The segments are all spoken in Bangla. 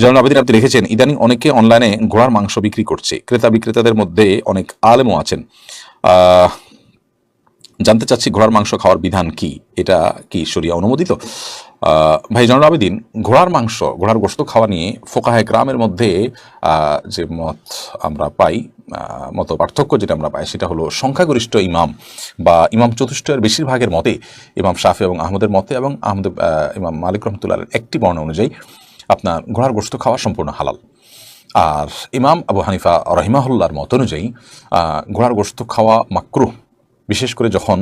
যেমন আবেদিন, আপনি রেখেছেন ইদানিং অনেকে অনলাইনে ঘোড়ার মাংস বিক্রি করছে। ক্রেতা বিক্রেতাদের মধ্যে অনেক আলেমও আছেন। জানতে চাচ্ছি ঘোড়ার মাংস খাওয়ার বিধান কি? এটা কি শরিয়া অনুমোদিত? ভাই জনাল আবেদিন, ঘোড়ার মাংস, ঘোড়ার গোশত খাওয়া নিয়ে ফোকাহে গ্রামের মধ্যে যে মত আমরা পাই মত পার্থক্য যেটা আমরা পাই, সেটা হলো সংখ্যাগরিষ্ঠ ইমাম বা ইমাম চতুষ্টয়ের বেশিরভাগের মতে, ইমাম শাফি এবং আহমদের মতে এবং আহমদ ইমাম মালিক রহমতুল্লাহ একটি বর্ণনা অনুযায়ী আপনার ঘোড়ার গোস্ত খাওয়া সম্পূর্ণ হালাল। আর ইমাম আবু হানিফা রহিমাহুল্লার মত অনুযায়ী ঘোড়ার গোশত খাওয়া মাকরুহ। বিশেষ করে যখন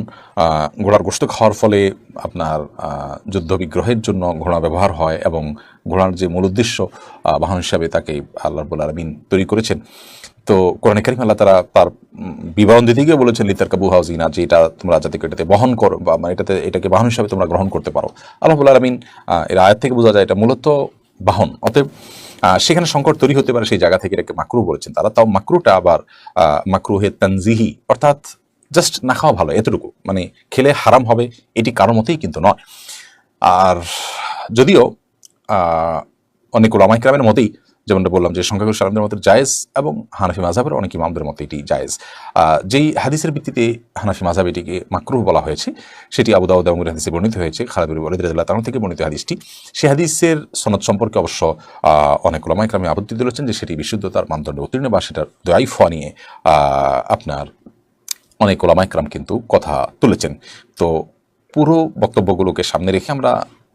ঘোড়ার গোশত খাওয়ার ফলে আপনার যুদ্ধ বিগ্রহের জন্য ঘোড়া ব্যবহার হয় এবং ঘোড়ার যে মূল উদ্দেশ্য বাহন হিসাবে তাকে আল্লাহ রবুল আলমিন তৈরি করেছেন। তো কোরআন কারিম আল্লাহ তারা তার বিবরণ দিতে গিয়ে বলেছেন লিতার কাবু হাউজিনা যে এটা তোমরা যাতে এটাতে বহন করো, বা মানে এটাতে, এটাকে বাহন হিসাবে তোমরা গ্রহণ করতে পারো। আল্লাহ আলমিন এর আয়াত থেকে বোঝা যায় এটা মূলত বাহন। অতএব সেখানে সংকট তৈরি হতে পারে সেই জায়গা থেকে এটাকে মাকরু বলেছেন তারা। তাও মাকরুটা আবার আহ, মাকরুহে তানজিহি অর্থাৎ জাস্ট না খাওয়া ভালো এতটুকু। মানে খেলে হারাম হবে এটি কারোর মতেই কিন্তু নয়। আর যদিও অনেক ওলামাইকরামের মতেই যেমনটা বললাম যে সংখ্যাগরিষ্ঠ আলমদের মতো জায়েজ এবং হানাফি মাঝাবের অনেক ইমামদের মতো এটি জায়েজ। যেই হাদিসের ভিত্তিতে হানাফি মাঝাব এটিকে মাকরুহ বলা হয়েছে, সেটি আবু দাউদ এবং হাদিসে বর্ণিত হয়েছে। ওয়ালিদ রাদিয়াল্লাহু তাআলা থেকে বর্ণিত হাদিসটি। সে হাদিসের সনদ সম্পর্কে অবশ্য অনেক ওলামাইকরামে আপত্তি তুলেছেন যে সেটি বিশুদ্ধতার মানদণ্ড উত্তীর্ণ বা সেটার দয়াইফ নিয়ে আপনার অনেক ওলামাইকরাম কিন্তু কথা তুলেছেন। তো পুরো বক্তব্যগুলোকে সামনে রেখে আমরা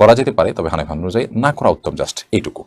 করা যেতে পারে তবে হানাফি অনুযায়ী না করা উত্তম জাস্ট এইটুকু।